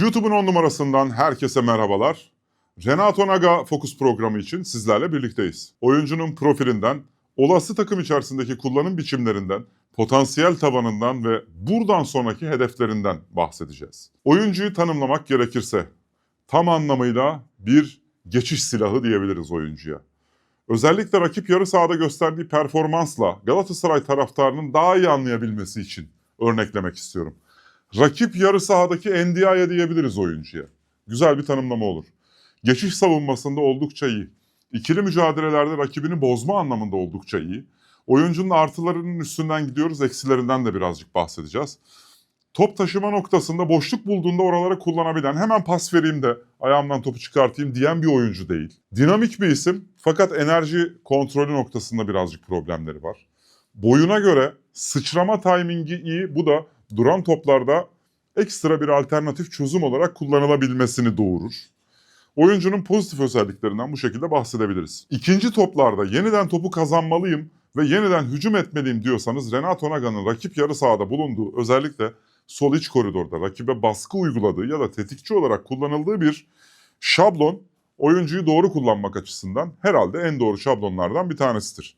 YouTube'un on numarasından herkese merhabalar. Renato Naga Focus programı için sizlerle birlikteyiz. Oyuncunun profilinden, olası takım içerisindeki kullanım biçimlerinden, potansiyel tavanından ve buradan sonraki hedeflerinden bahsedeceğiz. Oyuncuyu tanımlamak gerekirse tam anlamıyla bir geçiş silahı diyebiliriz oyuncuya. Özellikle rakip yarı sahada gösterdiği performansla Galatasaray taraftarının daha iyi anlayabilmesi için örneklemek istiyorum. Rakip yarı sahadaki Endia'ya diyebiliriz oyuncuya. Güzel bir tanımlama olur. Geçiş savunmasında oldukça iyi. İkili mücadelelerde rakibini bozma anlamında oldukça iyi. Oyuncunun artılarının üstünden gidiyoruz, eksilerinden de birazcık bahsedeceğiz. Top taşıma noktasında boşluk bulduğunda oralara kullanabilen, hemen pas vereyim de ayağımdan topu çıkartayım diyen bir oyuncu değil. Dinamik bir isim fakat enerji kontrolü noktasında birazcık problemleri var. Boyuna göre sıçrama timingi iyi, bu da duran toplarda ekstra bir alternatif çözüm olarak kullanılabilmesini doğurur. Oyuncunun pozitif özelliklerinden bu şekilde bahsedebiliriz. İkinci toplarda yeniden topu kazanmalıyım ve yeniden hücum etmeliyim diyorsanız Renato Naga'nın rakip yarı sahada bulunduğu özellikle sol iç koridorda rakibe baskı uyguladığı ya da tetikçi olarak kullanıldığı bir şablon oyuncuyu doğru kullanmak açısından herhalde en doğru şablonlardan bir tanesidir.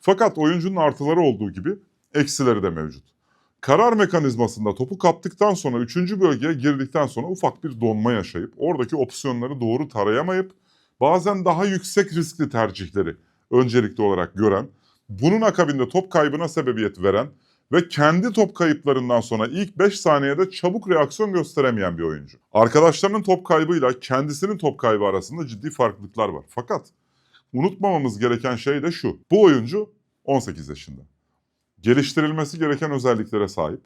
Fakat oyuncunun artıları olduğu gibi eksileri de mevcut. Karar mekanizmasında topu kaptıktan sonra 3. bölgeye girdikten sonra ufak bir donma yaşayıp oradaki opsiyonları doğru tarayamayıp bazen daha yüksek riskli tercihleri öncelikli olarak gören, bunun akabinde top kaybına sebebiyet veren ve kendi top kayıplarından sonra ilk 5 saniyede çabuk reaksiyon gösteremeyen bir oyuncu. Arkadaşlarının top kaybıyla kendisinin top kaybı arasında ciddi farklılıklar var. Fakat unutmamamız gereken şey de şu. Bu oyuncu 18 yaşında geliştirilmesi gereken özelliklere sahip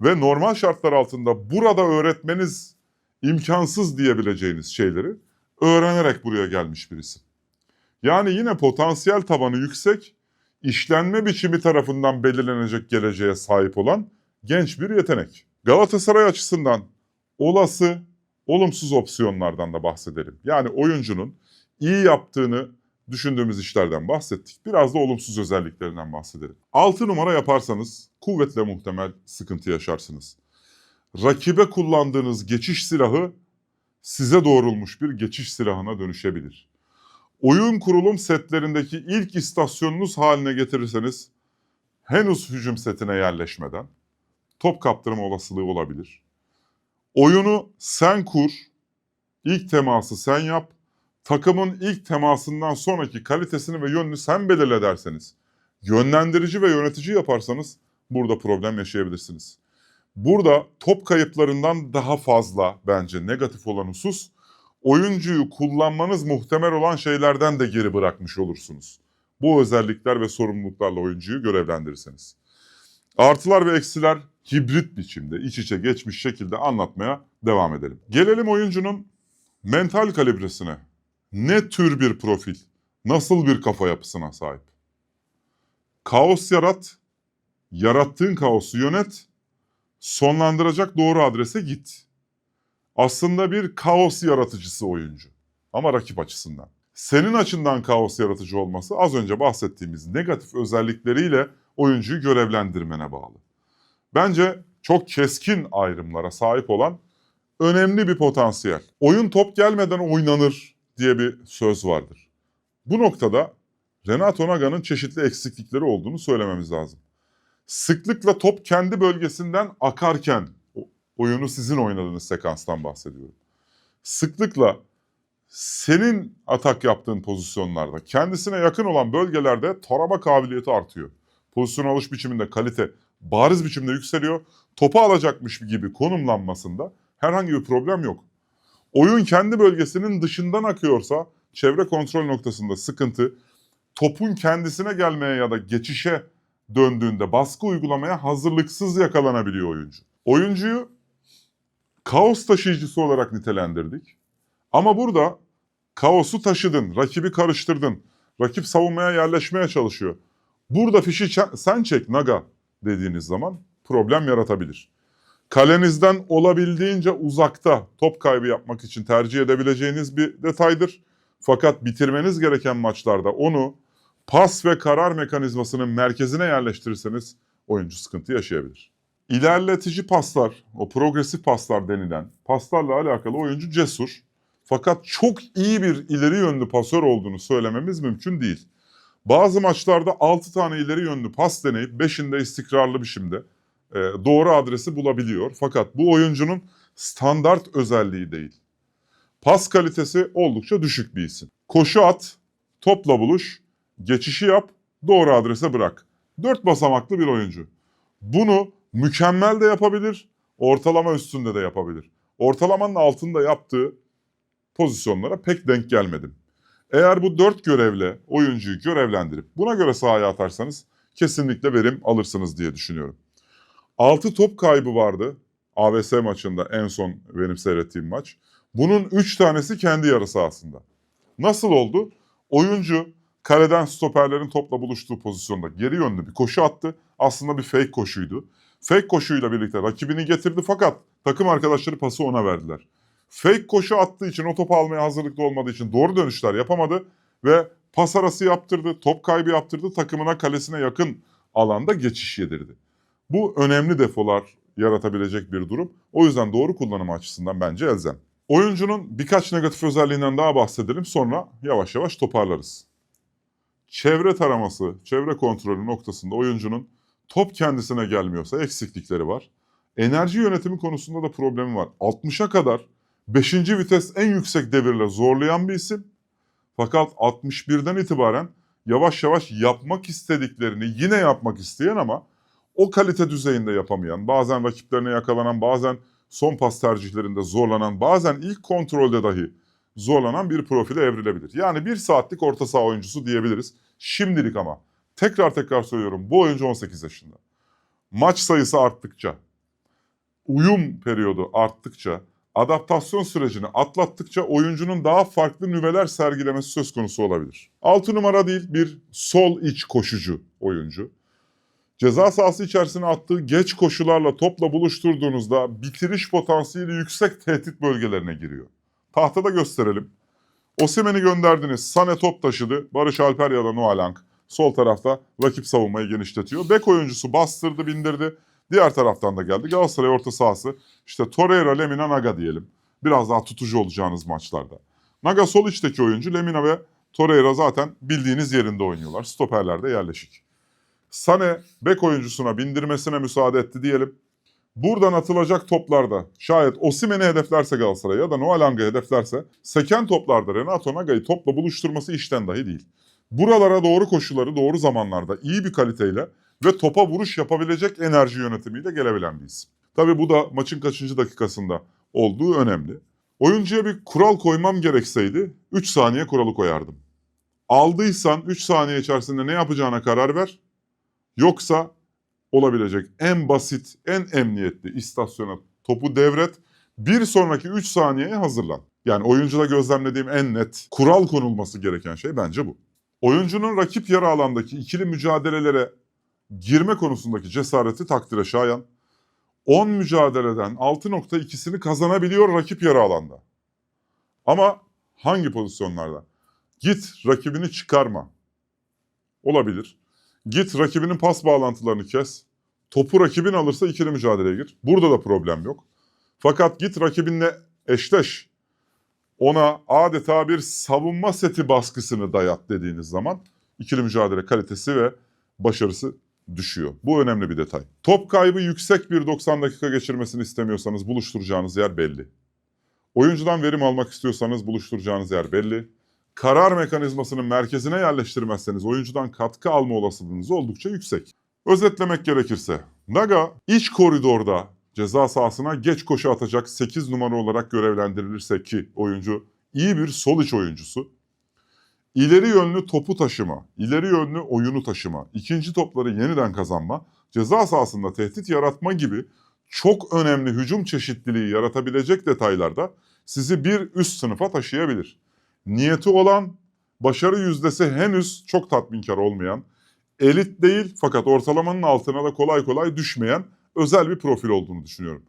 ve normal şartlar altında burada öğretmeniz imkansız diyebileceğiniz şeyleri öğrenerek buraya gelmiş birisi. Yani yine potansiyel tavanı yüksek, işlenme biçimi tarafından belirlenecek geleceğe sahip olan genç bir yetenek. Galatasaray açısından olası olumsuz opsiyonlardan da bahsedelim. Yani oyuncunun iyi yaptığını düşündüğümüz işlerden bahsettik. Biraz da olumsuz özelliklerinden bahsedelim. 6 numara yaparsanız kuvvetle muhtemel sıkıntı yaşarsınız. Rakibe kullandığınız geçiş silahı size doğrulmuş bir geçiş silahına dönüşebilir. Oyun kurulum setlerindeki ilk istasyonunuz haline getirirseniz henüz hücum setine yerleşmeden top kaptırma olasılığı olabilir. Oyunu sen kur, ilk teması sen yap, takımın ilk temasından sonraki kalitesini ve yönünü sen belirle derseniz, yönlendirici ve yönetici yaparsanız burada problem yaşayabilirsiniz. Burada top kayıplarından daha fazla bence negatif olan husus, oyuncuyu kullanmanız muhtemel olan şeylerden de geri bırakmış olursunuz. Bu özellikler ve sorumluluklarla oyuncuyu görevlendirirseniz. Artılar ve eksiler hibrit biçimde iç içe geçmiş şekilde anlatmaya devam edelim. Gelelim oyuncunun mental kalibresine ne tür bir profil, nasıl bir kafa yapısına sahip? Kaos yarat, yarattığın kaosu yönet, sonlandıracak doğru adrese git. Aslında bir kaos yaratıcısı oyuncu ama rakip açısından. Senin açından kaos yaratıcı olması az önce bahsettiğimiz negatif özellikleriyle oyuncuyu görevlendirmene bağlı. Bence çok keskin ayrımlara sahip olan önemli bir potansiyel. Oyun top gelmeden oynanır diye bir söz vardır. Bu noktada Renato Naga'nın çeşitli eksiklikleri olduğunu söylememiz lazım. Sıklıkla top kendi bölgesinden akarken oyunu sizin oynadığınız sekanstan bahsediyorum. Sıklıkla senin atak yaptığın pozisyonlarda kendisine yakın olan bölgelerde tarama kabiliyeti artıyor. Pozisyon alış biçiminde kalite bariz biçimde yükseliyor. Topu alacakmış gibi konumlanmasında herhangi bir problem yok. Oyun kendi bölgesinin dışından akıyorsa çevre kontrol noktasında sıkıntı, topun kendisine gelmeye ya da geçişe döndüğünde baskı uygulamaya hazırlıksız yakalanabiliyor oyuncu. Oyuncuyu kaos taşıyıcısı olarak nitelendirdik. Ama burada kaosu taşıdın, rakibi karıştırdın, rakip savunmaya yerleşmeye çalışıyor. Burada fişi sen çek Naga dediğiniz zaman problem yaratabilir. Kalenizden olabildiğince uzakta top kaybı yapmak için tercih edebileceğiniz bir detaydır. Fakat bitirmeniz gereken maçlarda onu pas ve karar mekanizmasının merkezine yerleştirirseniz oyuncu sıkıntı yaşayabilir. ilerletici paslar, o progresif paslar denilen paslarla alakalı oyuncu cesur. Fakat çok iyi bir ileri yönlü pasör olduğunu söylememiz mümkün değil. Bazı maçlarda 6 tane ileri yönlü pas deneyip 5'inde istikrarlı biçimde doğru adresi bulabiliyor. Fakat bu oyuncunun standart özelliği değil. Pas kalitesi oldukça düşük bir isim. Koşu at, topla buluş, geçişi yap, doğru adrese bırak. Dört basamaklı bir oyuncu. Bunu mükemmel de yapabilir, ortalama üstünde de yapabilir. Ortalamanın altında yaptığı pozisyonlara pek denk gelmedim. Eğer bu dört görevle oyuncuyu görevlendirip buna göre sahaya atarsanız kesinlikle verim alırsınız diye düşünüyorum. 6 top kaybı vardı AVS maçında en son benim seyrettiğim maç. Bunun 3 tanesi kendi yarı sahasında. Nasıl oldu? Oyuncu kaleden stoperlerin topla buluştuğu pozisyonda geri yönlü bir koşu attı. Aslında bir fake koşuydu. Fake koşuyla birlikte rakibini getirdi fakat takım arkadaşları pası ona verdiler. Fake koşu attığı için o topu almaya hazırlıklı olmadığı için doğru dönüşler yapamadı ve pas arası yaptırdı, top kaybı yaptırdı, takımına kalesine yakın alanda geçiş yedirdi. Bu önemli defolar yaratabilecek bir durum. O yüzden doğru kullanım açısından bence elzem. Oyuncunun birkaç negatif özelliğinden daha bahsedelim sonra yavaş yavaş toparlarız. Çevre taraması, çevre kontrolü noktasında oyuncunun top kendisine gelmiyorsa eksiklikleri var. Enerji yönetimi konusunda da problemi var. 60'a kadar 5. vites en yüksek devirle zorlayan bir isim. Fakat 61'den itibaren yavaş yavaş yapmak istediklerini yine yapmak isteyen ama o kalite düzeyinde yapamayan, bazen rakiplerine yakalanan, bazen son pas tercihlerinde zorlanan, bazen ilk kontrolde dahi zorlanan bir profile evrilebilir. Yani bir saatlik orta saha oyuncusu diyebiliriz. Şimdilik ama tekrar tekrar söylüyorum bu oyuncu 18 yaşında. Maç sayısı arttıkça, uyum periyodu arttıkça, adaptasyon sürecini atlattıkça oyuncunun daha farklı nüveler sergilemesi söz konusu olabilir. 6 numara değil bir sol iç koşucu oyuncu. Ceza sahası içerisine attığı geç koşularla topla buluşturduğunuzda bitiriş potansiyeli yüksek tehdit bölgelerine giriyor. Tahtada gösterelim. Osimhen'i gönderdiniz. Sane top taşıdı. Barış Alper ya da Noalang sol tarafta rakip savunmayı genişletiyor. Bek oyuncusu bastırdı, bindirdi. Diğer taraftan da geldi. Galatasaray orta sahası işte Torreira, Lemina, Naga diyelim. Biraz daha tutucu olacağınız maçlarda. Naga sol içteki oyuncu. Lemina ve Torreira zaten bildiğiniz yerinde oynuyorlar. Stoperlerde yerleşik. Sane bek oyuncusuna bindirmesine müsaade etti diyelim. Buradan atılacak toplarda şayet Osimhen'i hedeflerse Galatasaray ya da Noelang'ı hedeflerse seken toplarda Renato Naga'yı topla buluşturması işten dahi değil. Buralara doğru koşuları doğru zamanlarda iyi bir kaliteyle ve topa vuruş yapabilecek enerji yönetimiyle gelebilen bir isim. Tabi bu da maçın kaçıncı dakikasında olduğu önemli. Oyuncuya bir kural koymam gerekseydi 3 saniye kuralı koyardım. Aldıysan 3 saniye içerisinde ne yapacağına karar ver. Yoksa olabilecek en basit, en emniyetli istasyona topu devret. Bir sonraki 3 saniyeye hazırlan. Yani oyuncuda gözlemlediğim en net kural konulması gereken şey bence bu. Oyuncunun rakip yarı alandaki ikili mücadelelere girme konusundaki cesareti takdire şayan. 10 mücadeleden 6.2'sini kazanabiliyor rakip yarı alanda. Ama hangi pozisyonlarda? Git rakibini çıkarma. Olabilir. Git rakibinin pas bağlantılarını kes. Topu rakibin alırsa ikili mücadeleye gir. Burada da problem yok. Fakat git rakibinle eşleş. Ona adeta bir savunma seti baskısını dayat dediğiniz zaman ikili mücadele kalitesi ve başarısı düşüyor. Bu önemli bir detay. Top kaybı yüksek bir 90 dakika geçirmesini istemiyorsanız buluşturacağınız yer belli. Oyuncudan verim almak istiyorsanız buluşturacağınız yer belli. Karar mekanizmasının merkezine yerleştirmezseniz oyuncudan katkı alma olasılığınız oldukça yüksek. Özetlemek gerekirse Naga iç koridorda ceza sahasına geç koşu atacak 8 numara olarak görevlendirilirse ki oyuncu iyi bir sol iç oyuncusu. İleri yönlü topu taşıma, ileri yönlü oyunu taşıma, ikinci topları yeniden kazanma, ceza sahasında tehdit yaratma gibi çok önemli hücum çeşitliliği yaratabilecek detaylarda sizi bir üst sınıfa taşıyabilir. Niyeti olan, başarı yüzdesi henüz çok tatminkar olmayan, elit değil fakat ortalamanın altına da kolay kolay düşmeyen özel bir profil olduğunu düşünüyorum.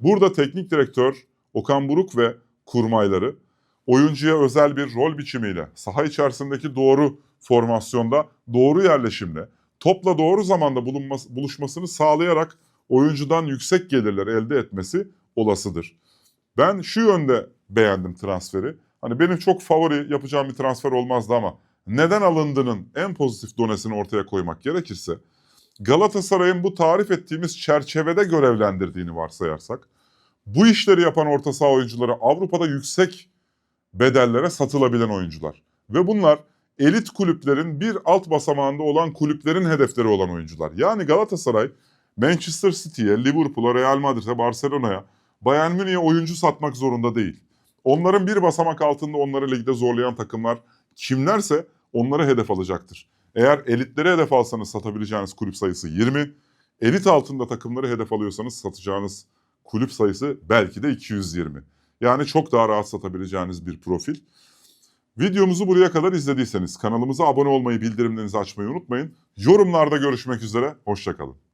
Burada teknik direktör Okan Buruk ve kurmayları oyuncuya özel bir rol biçimiyle, saha içerisindeki doğru formasyonda, doğru yerleşimle, topla doğru zamanda bulunması, buluşmasını sağlayarak oyuncudan yüksek gelirler elde etmesi olasıdır. Ben şu yönde beğendim transferi. Hani benim çok favori yapacağım bir transfer olmazdı ama neden alındığının en pozitif donesini ortaya koymak gerekirse Galatasaray'ın bu tarif ettiğimiz çerçevede görevlendirdiğini varsayarsak bu işleri yapan orta saha oyuncuları Avrupa'da yüksek bedellere satılabilen oyuncular. Ve bunlar elit kulüplerin bir alt basamağında olan kulüplerin hedefleri olan oyuncular. Yani Galatasaray Manchester City'ye, Liverpool'a, Real Madrid'e, Barcelona'ya, Bayern Münih'e oyuncu satmak zorunda değil. Onların bir basamak altında onları ligde zorlayan takımlar kimlerse onları hedef alacaktır. Eğer elitleri hedef alsanız satabileceğiniz kulüp sayısı 20, elit altında takımları hedef alıyorsanız satacağınız kulüp sayısı belki de 220. Yani çok daha rahat satabileceğiniz bir profil. Videomuzu buraya kadar izlediyseniz kanalımıza abone olmayı, bildirimlerinizi açmayı unutmayın. Yorumlarda görüşmek üzere, hoşçakalın.